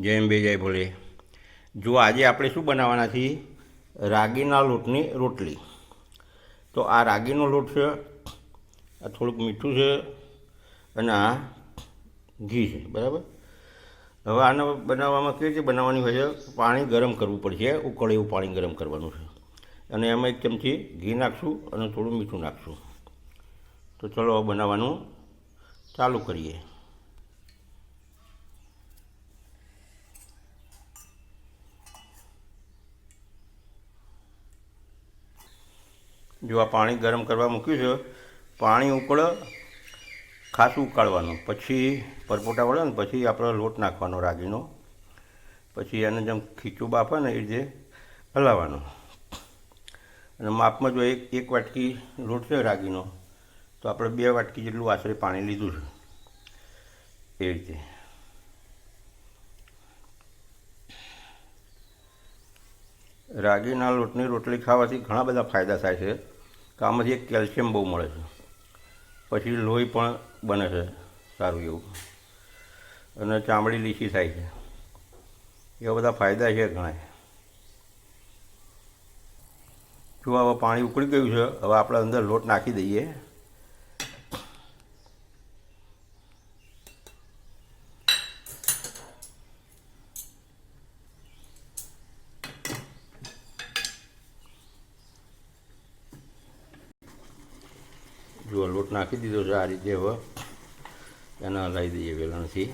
જય અંબે જય ભોલે. જો આજે આપણે શું બનાવવાના છીએ? રાગીના લોટની રોટલી. તો આ રાગીનો લોટ છે, આ થોડુંક મીઠું છે અને આ ઘી છે, બરાબર? હવે આને બનાવવામાં કેવી રીતે બનાવવાની હોય છે? પાણી ગરમ કરવું પડશે, ઉકળે એવું પાણી ગરમ કરવાનું છે. અને એમાં એક ચમચી ઘી નાખશું અને થોડું મીઠું નાખશું. તો ચલો બનાવવાનું ચાલુ કરીએ. જો આ પાણી ગરમ કરવા મૂક્યું છે, પાણી ઉકળે ખાસું ઉકાળવાનું. પછી પરપોટા વળે ને પછી આપણે લોટ નાખવાનો રાગીનો. પછી એને જેમ ખીચું બાફે ને એ રીતે હલાવવાનો. અને માપમાં જો એક એક વાટકી લોટ છે રાગીનો, તો આપણે બે વાટકી જેટલું આશરે પાણી લીધું છે. એ રીતે. રાગીના લોટની રોટલી ખાવાથી ઘણા બધા ફાયદા થાય છે. કે આમાંથી એક કેલ્શિયમ બહુ મળે છે. પછી લોહી પણ બને છે સારું એવું. અને ચામડી લીસી થાય છે. એવા બધા ફાયદા છે ઘણા. જો હવે પાણી ઉકળી ગયું છે, હવે આપણે અંદર લોટ નાખી દઈએ. જો લોટ નાખી દીધો છે આ રીતે હવે. એને હલાવી દઈએ વેલણથી.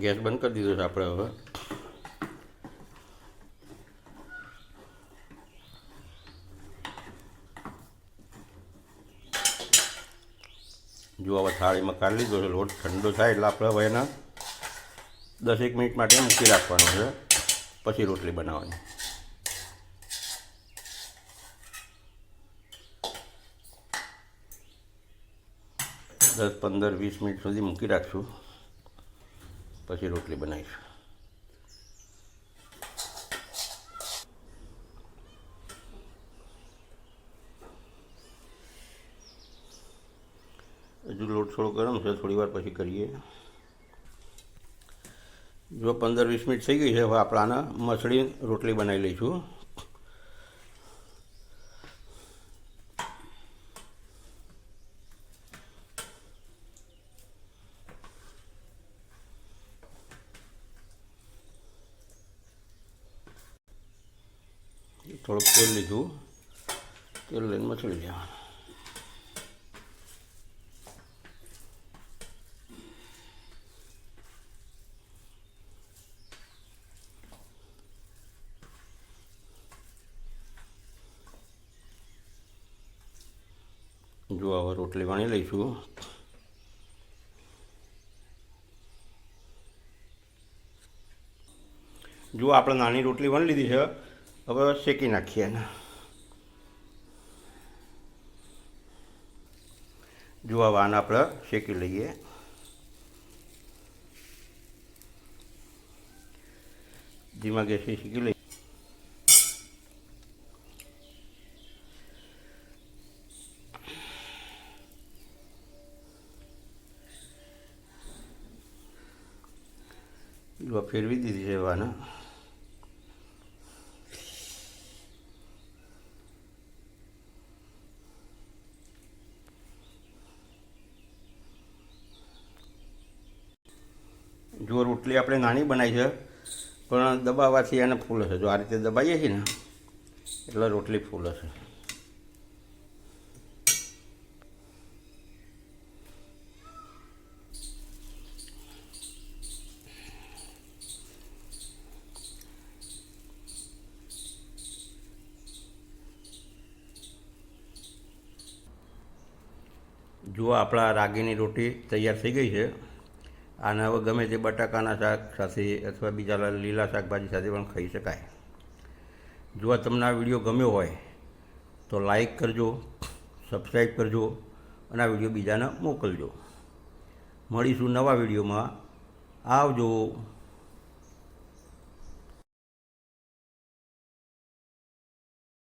ગેસ બંધ કરી દીધો છે આપણે હવે. જો હવે થાળીમાં કાઢી લીધો છે, લોટ ઠંડો થાય એટલે આપણે હવે એના દસેક મિનિટ માટે મૂકી રાખવાનો છે. પછી રોટલી બનાવવાની. દસ પંદર વીસ મિનિટ સુધી મૂકી રાખશું. પછી રોટલી બનાવીશું. હજુ લોટ થોડો ગરમ છે, થોડી વાર પછી કરીએ. જો પંદર વીસ મિનિટ થઈ ગઈ છે, હવે આપણે આના મસળી રોટલી બનાવી લઈશું. થોડુંક તેલ લીધું. તેલ લઈને મસળી લેવાનું. જો હવે રોટલી વણી લઈશું. જો આપણે નાની રોટલી વણી લીધી છે, હવે શેકી નાખીએ એને. જો આ વાન આપણે શેકી લઈએ. ધીમા ગેસી શેકી લઈએ. જો ફેરવી દીધી છે વાના જો રોટલી આપણે નાની બનાવી છે, પણ દબાવવાથી એને ફૂલ હશે જો આ રીતે દબાઈએ છીએ ને, એટલે રોટલી ફૂલ હશે જો આપણા રાગીની રોટી તૈયાર થઈ ગઈ છે. આને હવે ગમે તે બટાકાના શાક સાથે અથવા બીજા લીલા શાકભાજી સાથે પણ ખાઈ શકાય. જો તમને આ વીડિયો ગમ્યો હોય તો લાઈક કરજો, સબસ્ક્રાઈબ કરજો અને આ વીડિયો બીજાને મોકલજો. મળીશું નવા વિડીયોમાં. આવજો.